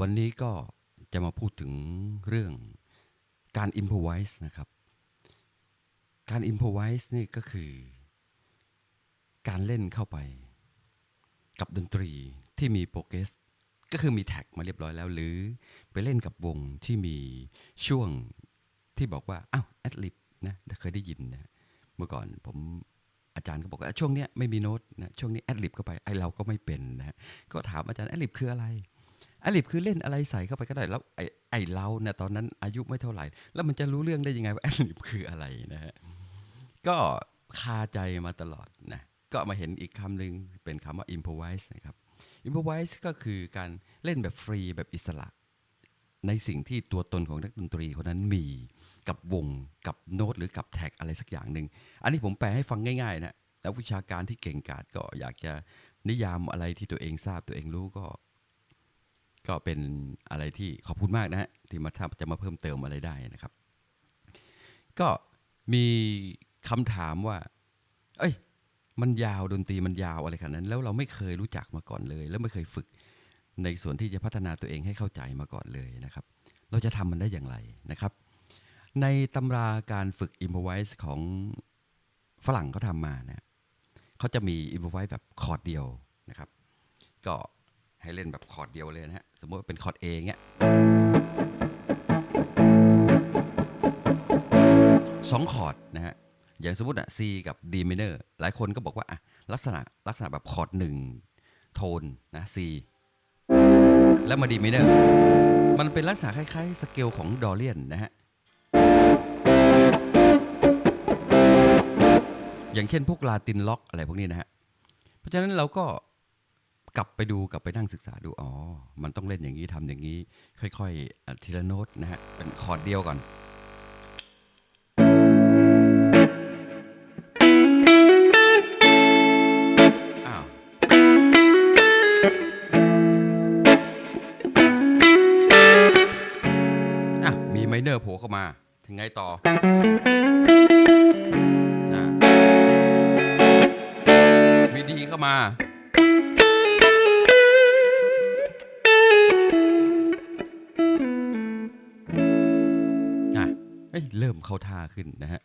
วันนี้ก็จะมาพูดถึงเรื่องการ improvise นะครับ การ improvise นี่ก็คือ การเล่นเข้าไป กับดนตรีที่มีโปรเกรสก็คือมีแท็กมาเรียบร้อยแล้ว หรือไปเล่นกับวงที่มีช่วงที่บอกว่าอ้าวแอดลิบนะเคยได้ยินนะเมื่อก่อนผมอาจารย์ก็บอกว่าช่วงเนี้ยไม่มีโน้ตนะช่วงนี้แอดลิบเข้าไปไอเราก็ไม่เป็นนะก็ถามอาจารย์แอดลิบคืออะไร อลิบคือเล่นอะไรใส่เข้าไปก็ได้แล้วไอไอเราเนี่ยตอนนั้นอายุไม่เท่าไหร่ แล้วมันจะรู้เรื่องได้ยังไงว่าอลิบคืออะไรนะฮะก็คาใจมาตลอดนะก็มาเห็นอีกคำหนึ่งเป็นคำว่า improvise นะครับ improvise ก็คือการเล่นแบบฟรีแบบอิสระ ในสิ่งที่ตัวตนของนักดนตรีคนนั้นมีกับวงกับโน้ตหรือกับแท็กอะไรสักอย่างหนึ่งอันนี้ผมแปลให้ฟังง่ายๆนะนักวิชาการที่เก่งกาจก็อยากจะนิยามอะไรที่ตัวเองทราบตัวเองรู้ก็ ก็เป็นอะไรที่ขอบคุณมากนะฮะที่มาทำจะมาเพิ่มเติมอะไรได้นะครับ ก็มีคำถามว่า เอ้ย มันยาวดนตรีมันยาวอะไรขนาดนั้น แล้วเราไม่เคยรู้จักมาก่อนเลย แล้วไม่เคยฝึกในส่วนที่จะพัฒนาตัวเองให้เข้าใจมาก่อนเลยนะครับ เราจะทำมันได้อย่างไรนะครับ ในตำราการฝึก improvise ของฝรั่งเขาทำมานะเขาจะมี improvise แบบคอร์ดเดียวนะครับ ก็ ให้เล่นแบบคอร์ดเดียวเลยนะฮะ สมมติว่าเป็นคอร์ด A เงี้ยสองคอร์ดนะฮะ อย่างสมมติอะ C กับ D minor หลายคนก็บอกว่าอะลักษณะลักษณะแบบคอร์ดหนึ่งโทนนะ C แล้วมา D minor มันเป็นลักษณะคล้ายๆ สเกลของดอเลียนนะฮะ อย่างเช่นพวกลาตินล็อกอะไรพวกนี้นะฮะ เพราะฉะนั้นเราก็ กลับไปดูกลับไปนั่งศึกษาดูอ๋อ มันต้องเล่นอย่างนี้ทำอย่างนี้ ค่อยๆทีละโน้ตนะฮะเป็นคอร์ดเดียวก่อนอ้าวอะมีไมเนอร์โผล่เข้ามาถึงไงต่อนะมีดีเข้ามา เริ่มเข้าท่าขึ้นนะฮะ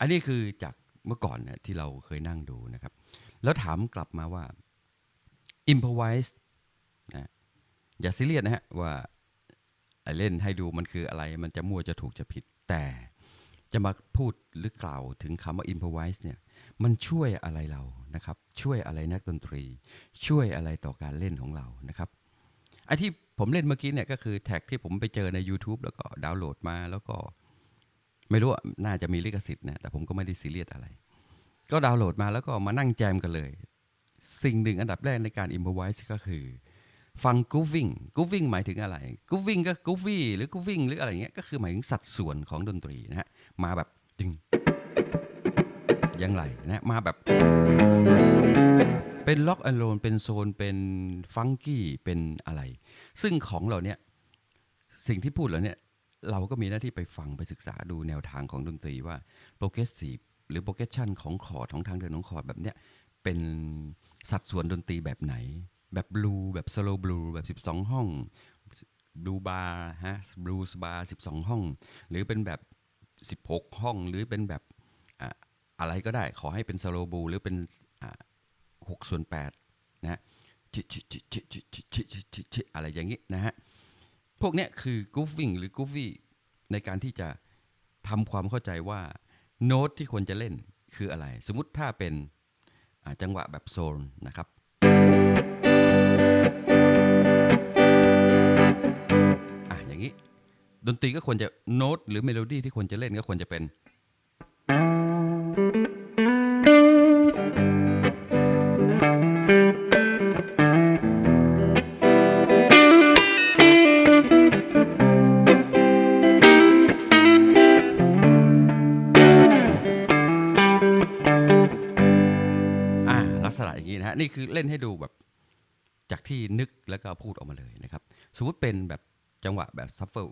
อันนี้คือจากเมื่อก่อนเนี่ยที่เราเคยนั่งดูนะครับ แล้วถามกลับมาว่า improvise นะอย่าซีเรียสนะฮะว่าเล่นให้ดูมันคืออะไร มันจะมั่วจะถูกจะผิด แต่จะมาพูดหรือกล่าวถึงคำว่า improvise เนี่ย มันช่วยอะไรเรานะครับ ช่วยอะไรนักดนตรี ช่วยอะไรต่อการเล่นของเรานะครับไอ้ที่ผมเล่นเมื่อกี้เนี่ยก็คือแท็กที่ผมไปเจอใน YouTube แล้วก็ดาวน์โหลดมาแล้วก็ ไม่รู้อะน่าจะมีลิขสิทธิ์นะแต่ผมก็ไม่ได้ซีเรียสอะไร ก็ดาวน์โหลดมาแล้วก็มานั่งแจมกันเลย สิ่งหนึ่งอันดับแรกในการ improvise ก็คือฟัง grooving grooving หมายถึงอะไร grooving ก็ groovy หรือ grooving หรืออะไรเงี้ยก็คือหมายถึงสัดส่วนของดนตรีนะฮะมาแบบดึงยังไรนะมาแบบ เป็นล็อกแอนโลนเป็นโซนเป็นฟังกี้เป็นอะไร ซึ่งของเราเนี่ยสิ่งที่พูดเหล่าเนี้ เราก็มีหน้าที่ไปฟังไปศึกษาดูแนวทางของดนตรีว่าโปรเกรสซีฟหรือโปรเกรสชันของคอร์ดของทางเดินของคอร์ดแบบเนี้ยเป็นสัดส่วนดนตรีแบบไหน แบบบลูแบบสโลว์บลูแบบ 12 ห้องบลูบาร์ฮะบลูสบาร์12 ห้อง หรือเป็นแบบ 16 ห้องหรือเป็นแบบอะไรก็ได้ขอให้เป็นสโลว์บลูหรือเป็นหกส่วนแปดนะฮะอะไรอย่างงี้นะฮะ พวกเนี้ยคือ goofing หรือ goofy ในการที่จะทำความเข้าใจว่าโน้ตที่ควรจะเล่นคืออะไร สมมุติถ้าเป็นจังหวะแบบโซนนะครับอะอย่างนี้ดนตรีก็ควรจะโน้ตหรือเมโลดี้ที่ควรจะเล่นก็ควรจะเป็น ณะอย่างนี้นะฮะนี่คือเล่นให้ดูแบบจากที่นึกแล้วก็พูดออกมาเลยนะครับ สมมติเป็นแบบจังหวะแบบซัฟเฟิล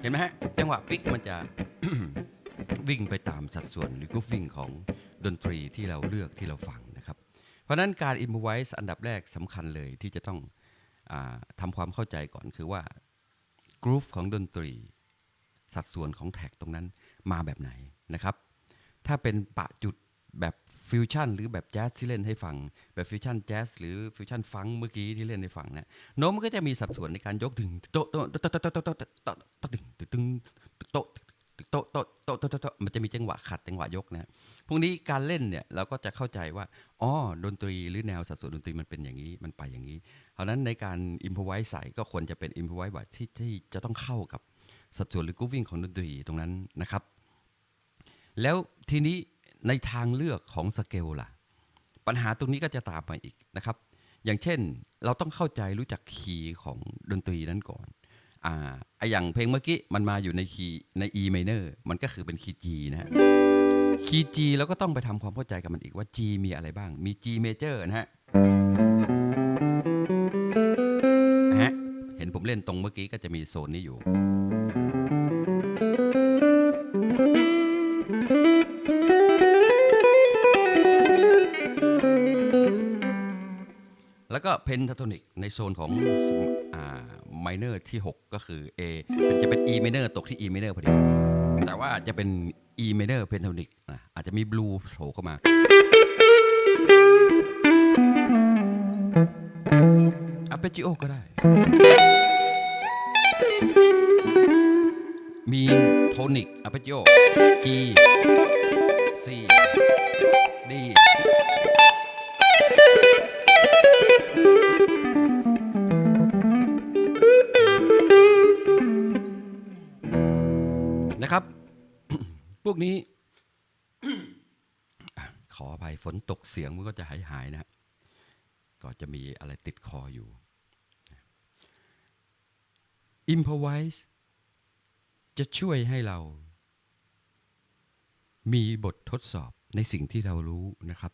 เห็นไหมฮะ จังหวะปิกมันจะวิ่งไปตามสัดส่วนหรือกุ๊ฟวิ่งของดนตรีที่เราเลือกที่เราฟัง เพราะนั้นการ improvise อันดับแรกสำคัญเลยที่จะต้องอทำความเข้าใจก่อนคือว่ากรุ๊ปของดนตรี สัดส่วนของแท็กตรงนั้นมาแบบไหนนะครับ ถ้าเป็นปะจุดแบบฟิวชั่นหรือแบบแจ๊สที่เล่นให้ฟัง แบบฟิวชั่นแจ๊สหรือฟิวชั่นฟังเมื่อกี้ที่เล่นให้ฟังนะโน้มก็จะมีสัดส่วนในการยกถึงโต๊ะโต๊ะโต๊ะโต๊ะโต๊ะโต๊ะโต๊ะโต๊ะโต๊ะตึงตึงโต๊ะโต๊ะโต๊ะ โต๊ะโต๊ะโต๊ะโต๊ะมันจะมีจังหวะขัดจังหวะยกนะพวกนี้การเล่นเนี่ยเราก็จะเข้าใจว่าอ๋อดนตรีหรือแนวสัดส่วนดนตรีมันเป็นอย่างนี้มันไปอย่างนี้ เพราะนั้นในการอิมพอไว้ใส่ก็ควรจะเป็นอิมพอไว้แบบที่ที่จะต้องเข้ากับสัดส่วนหรือกรุ๊ปวิ่งของดนตรีตรงนั้นนะครับ แล้วทีนี้ในทางเลือกของสเกลล่ะ ปัญหาตรงนี้ก็จะตามมาอีกนะครับ อย่างเช่นเราต้องเข้าใจรู้จักคีย์ของดนตรีนั้นก่อน อ่าไออย่างเพลงเมื่อกี้มันมาอยู่ในคีย์ใน E minor มันก็คือเป็นคีย์ G นะฮะคีย์ G แล้วก็ต้องไปทำความเข้าใจกับมันอีกว่า G มีอะไรบ้าง มี G major นะฮะนะฮะ เห็นผมเล่นตรงเมื่อกี้ก็จะมีโซนนี้อยู่ แล้วก็เพนทาโทนิกในโซนของอ่าไมเนอร์ที่ 6 ก็คือ A เป็นจะเป็น E minor ตกที่ E minor พอดี แต่ว่าจะเป็น E minor pentatonic นะอาจจะมีบลูโผล่เข้ามา arpeggio ก็ได้ มีโทนิก arpeggio G C D พวกนี้ ขออภัยฝนตกเสียงมันก็จะหายหายๆนะฮะก็จะมีอะไรติดคออยู่ improvise จะช่วยให้เรา มีบททดสอบในสิ่งที่เรารู้นะครับ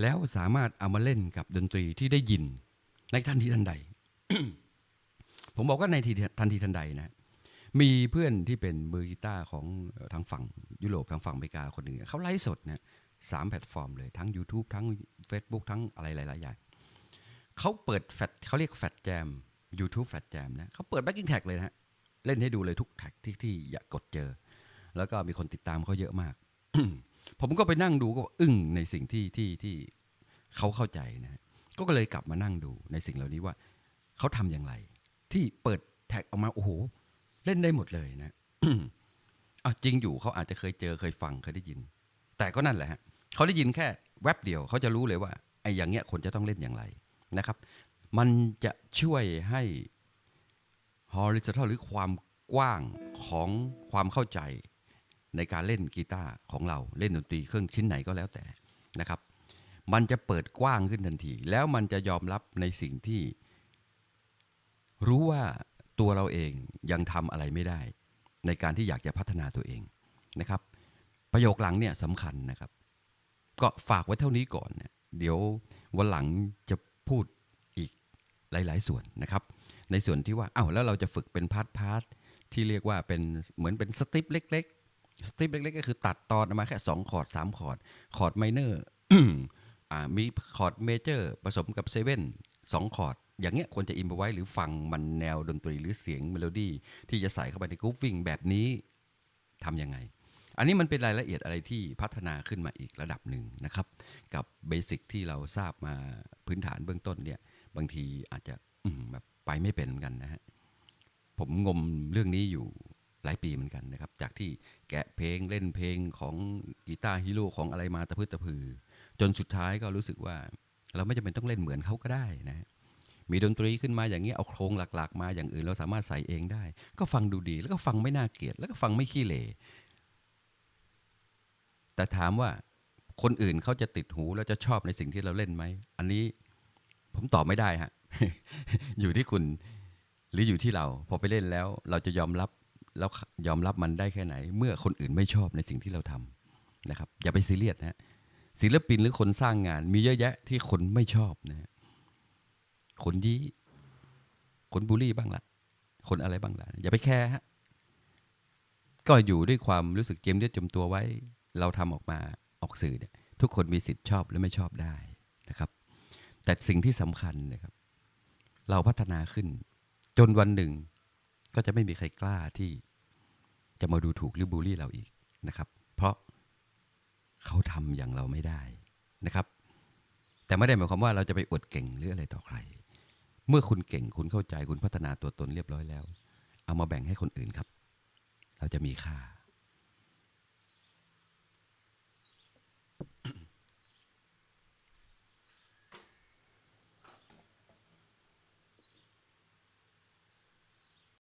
แล้วสามารถเอามาเล่นกับดนตรีที่ได้ยินในทันทีทันใด ผมบอกว่าในทันทีทันใดนะ มีเพื่อนที่เป็นมือกีตาร์ของทางฝั่งยุโรปทางฝั่งอเมริกาคนหนึ่งเขาไลฟ์สดเนี่ยสามแพลตฟอร์มเลยทั้ง YouTube ทั้ง Facebook ทั้งอะไรหลายๆอย่างเขาเปิดแฟตเขาเรียกแฟลตแจม YouTube แฟลตแจมนะเขาเปิดแบ็กกิ้งแท็กเลยนะเล่นให้ดูเลยทุกแท็กที่ที่อยากกดเจอ แล้วก็มีคนติดตามเขาเยอะมาก ผมก็ไปนั่งดูก็อึ้งในสิ่งที่ที่ที่เขาเข้าใจนะฮะก็เลยกลับมานั่งดูในสิ่งเหล่านี้ว่าเขาทำอย่างไร ที่เปิดแท็กออกมาโอ้โห เล่นได้หมดเลยนะอะจริงอยู่เขาอาจจะเคยเจอเคยฟังเคยได้ยิน แต่ก็นั่นแหละฮะเขาได้ยินแค่แวบเดียวเขาจะรู้เลยว่าไอ้อย่างเงี้ยคนจะต้องเล่นอย่างไรนะครับ มันจะช่วยให้ horizontal หรือความกว้างของความเข้าใจในการเล่นกีตาร์ของเราเล่นดนตรีเครื่องชิ้นไหนก็แล้วแต่นะครับ มันจะเปิดกว้างขึ้นทันที แล้วมันจะยอมรับในสิ่งที่ รู้ว่า ตัวเราเองยังทำอะไรไม่ได้ ในการที่อยากจะพัฒนาตัวเองนะครับ ประโยคหลังเนี่ยสำคัญนะครับ ก็ฝากไว้เท่านี้ก่อนเนะเดี๋ยววันหลังจะพูดอีกหลาย ๆ ส่วนนะครับ ในส่วนที่ว่าอ้าวแล้วเราจะฝึกเป็นพาร์ทพาร์ทที่เรียกว่าเป็นเหมือนเป็นสติปเล็ก ๆ สติปเล็ก ๆ ก็คือตัดตอนออกมาแค่2คอร์ด3คอร์ดคอร์ดไมเนอร์อ่ามีคอร์ดเมเจอร์ผสมกับเซเว่นสองคอร์ด อย่างเงี้ยควรจะอิมพอไว้หรือฟังมันแนวดนตรีหรือเสียงเมโลดี้ที่จะใส่เข้าไปในกรุ๊ปวิ่งแบบนี้ทำยังไง อันนี้มันเป็นรายละเอียดอะไรที่พัฒนาขึ้นมาอีกระดับหนึ่งนะครับ กับเบสิกที่เราทราบมาพื้นฐานเบื้องต้นเนี่ยบางทีอาจจะแบบไปไม่เป็นเหมือนกันนะฮะผมงมเรื่องนี้อยู่หลายปีเหมือนกันนะครับ จากที่แกะเพลงเล่นเพลงของกีตาร์ฮีโร่ของอะไรมาตะพืดตะพือ จนสุดท้ายก็รู้สึกว่าเราไม่จำเป็นต้องเล่นเหมือนเขาก็ได้นะ มีดนตรีขึ้นมาอย่างนี้เอาโครงหลัก ๆ มาอย่างอื่นเราสามารถใส่เองได้ ก็ฟังดูดี แล้วก็ฟังไม่น่าเกลียด แล้วก็ฟังไม่ขี้เหร่แต่ถามว่าคนอื่นเขาจะติดหูแล้วจะชอบในสิ่งที่เราเล่นไหม อันนี้ผมตอบไม่ได้ฮะ อยู่ที่คุณหรืออยู่ที่เรา พอไปเล่นแล้ว เราจะยอมรับแล้วยอมรับมันได้แค่ไหน เมื่อคนอื่นไม่ชอบในสิ่งที่เราทำนะครับ อย่าไปซีเรียสนะฮะศิลปินหรือคนสร้างงานมีเยอะแยะที่คนไม่ชอบนะฮะ คนยี้คนบูลลี่บ้างละคนอะไรบ้างละอย่าไปแคร์ฮะก็อยู่ด้วยความรู้สึกเจียมเลือดจมตัวไว้ เราทำออกมาออกสื่อเนี่ยทุกคนมีสิทธิ์ชอบและไม่ชอบได้นะครับ แต่สิ่งที่สำคัญนะครับ เราพัฒนาขึ้น จนวันหนึ่ง ก็จะไม่มีใครกล้าที่จะมาดูถูกหรือบูลลี่เราอีกนะครับ เพราะเขาทำอย่างเราไม่ได้นะครับ แต่ไม่ได้หมายความว่าเราจะไปอวดเก่งหรืออะไรต่อใคร เมื่อคุณเก่งคุณเข้าใจคุณพัฒนาตัวตนเรียบร้อยแล้ว เอามาแบ่งให้คนอื่นครับ เราจะมีค่า